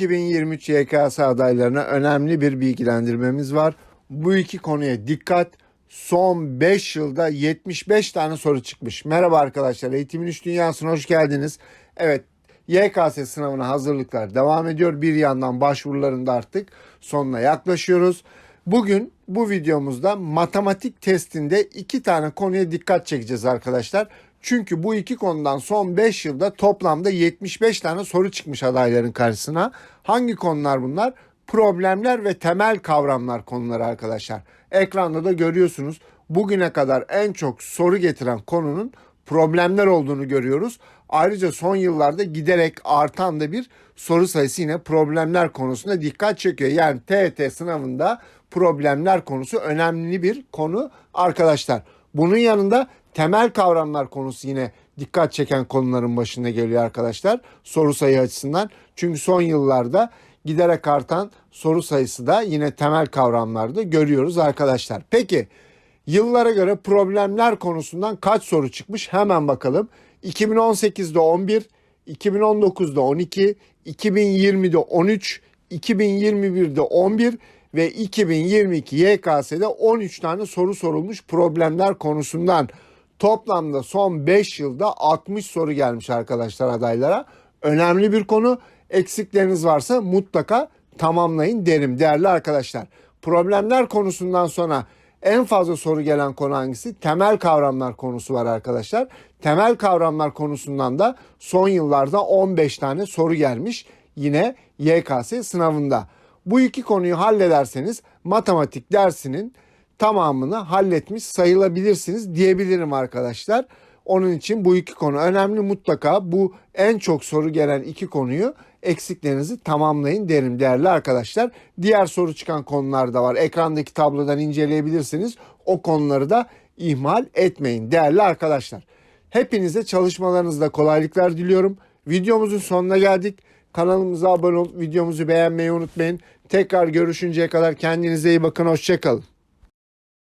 2023 YKS adaylarına önemli bir bilgilendirmemiz var. Bu iki konuya dikkat. Son 5 yılda 75 tane soru çıkmış. Merhaba arkadaşlar, Eğitimin İş Dünyası'na hoş geldiniz. Evet, YKS sınavına hazırlıklar devam ediyor. Bir yandan başvuruların da artık sonuna yaklaşıyoruz. Bugün bu videomuzda matematik testinde iki tane konuya dikkat çekeceğiz arkadaşlar. Çünkü bu iki konudan son 5 yılda toplamda 75 tane soru çıkmış adayların karşısına. Hangi konular bunlar? Problemler ve temel kavramlar konuları arkadaşlar. Ekranda da görüyorsunuz. Bugüne kadar en çok soru getiren konunun problemler olduğunu görüyoruz. Ayrıca son yıllarda giderek artan da bir soru sayısı yine problemler konusunda dikkat çekiyor. Yani TET sınavında problemler konusu önemli bir konu arkadaşlar. Bunun yanında temel kavramlar konusu yine dikkat çeken konuların başında geliyor arkadaşlar. Soru sayı açısından. Çünkü son yıllarda giderek artan soru sayısı da yine temel kavramlarda görüyoruz arkadaşlar. Peki Yıllara göre problemler konusundan kaç soru çıkmış hemen bakalım. 2018'de 11, 2019'da 12, 2020'de 13, 2021'de 11 ve 2022 YKS'de 13 tane soru sorulmuş problemler konusundan. Toplamda son 5 yılda 60 soru gelmiş arkadaşlar adaylara. Önemli bir konu. Eksikleriniz varsa mutlaka tamamlayın derim değerli arkadaşlar. Problemler konusundan sonra en fazla soru gelen konu hangisi? Temel kavramlar konusu var arkadaşlar. Temel kavramlar konusundan da son yıllarda 15 tane soru gelmiş yine YKS sınavında. Bu iki konuyu hallederseniz matematik dersinin tamamını halletmiş sayılabilirsiniz diyebilirim arkadaşlar. Onun için bu iki konu önemli. Mutlaka bu en çok soru gelen iki konuyu eksiklerinizi tamamlayın derim değerli arkadaşlar. Diğer soru çıkan konular da var. Ekrandaki tablodan inceleyebilirsiniz. O konuları da ihmal etmeyin değerli arkadaşlar. Hepinize çalışmalarınızda kolaylıklar diliyorum. Videomuzun sonuna geldik. Kanalımıza abone olup videomuzu beğenmeyi unutmayın. Tekrar görüşünceye kadar kendinize iyi bakın. Hoşçakalın.